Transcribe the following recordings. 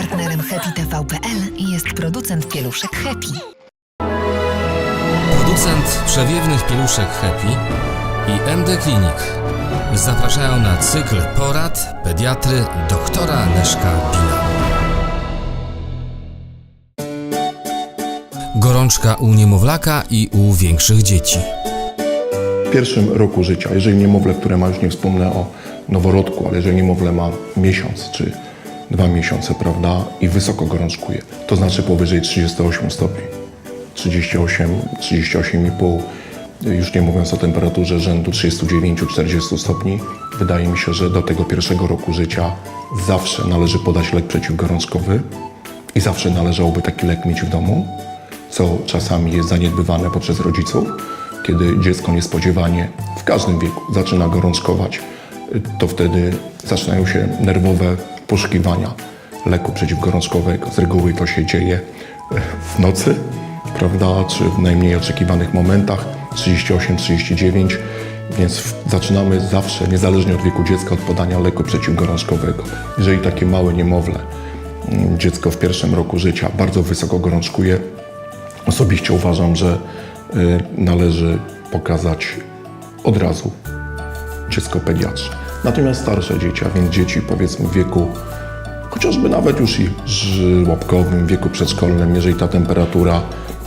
Partnerem Happy TV.pl jest producent pieluszek Happy. Producent przewiewnych pieluszek Happy i MD Clinic zapraszają na cykl porad pediatry doktora Leszka Bina. Gorączka u niemowlaka i u większych dzieci. W pierwszym roku życia, jeżeli niemowlę, które ma, już nie wspomnę o noworodku, ale jeżeli niemowlę ma miesiąc czy dwa miesiące, prawda, i wysoko gorączkuje, to znaczy powyżej 38 stopni, 38, 38,5, już nie mówiąc o temperaturze rzędu 39-40 stopni, wydaje mi się, że do tego pierwszego roku życia zawsze należy podać lek przeciwgorączkowy i zawsze należałoby taki lek mieć w domu, co czasami jest zaniedbywane poprzez rodziców, kiedy dziecko niespodziewanie w każdym wieku zaczyna gorączkować, to wtedy zaczynają się nerwowe poszukiwania leku przeciwgorączkowego. Z reguły to się dzieje w nocy, prawda, czy w najmniej oczekiwanych momentach 38-39, więc zaczynamy zawsze, niezależnie od wieku dziecka, od podania leku przeciwgorączkowego. Jeżeli takie małe niemowlę, mm, dziecko w pierwszym roku życia bardzo wysoko gorączkuje, Osobiście uważam, że y, należy pokazać od razu pediatrze. Natomiast starsze dzieci, a więc dzieci powiedzmy w wieku chociażby nawet już i żłobkowym, wieku przedszkolnym, jeżeli ta temperatura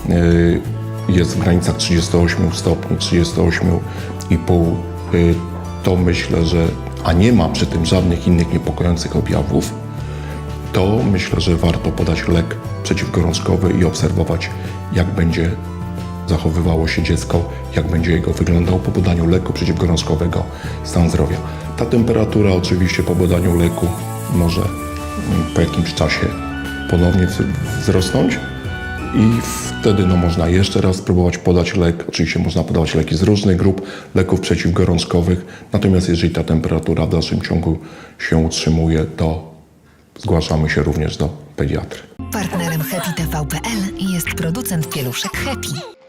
y, jest w granicach 38 stopni, 38,5, y, to myślę, że a nie ma przy tym żadnych innych niepokojących objawów, to myślę, że warto podać lek przeciwgorączkowy i obserwować, jak będzie zachowywało się dziecko, jak będzie jego wyglądał po podaniu leku przeciwgorączkowego stan zdrowia. Ta temperatura oczywiście po podaniu leku może mm, po jakimś czasie ponownie wz- wzrosnąć i wtedy no, można jeszcze raz spróbować podać lek. Oczywiście można podawać leki z różnych grup leków przeciwgorączkowych, natomiast jeżeli ta temperatura w dalszym ciągu się utrzymuje, to zgłaszamy się również do pediatry. Partnerem Happy TV.pl jest producent pieluszek Happy.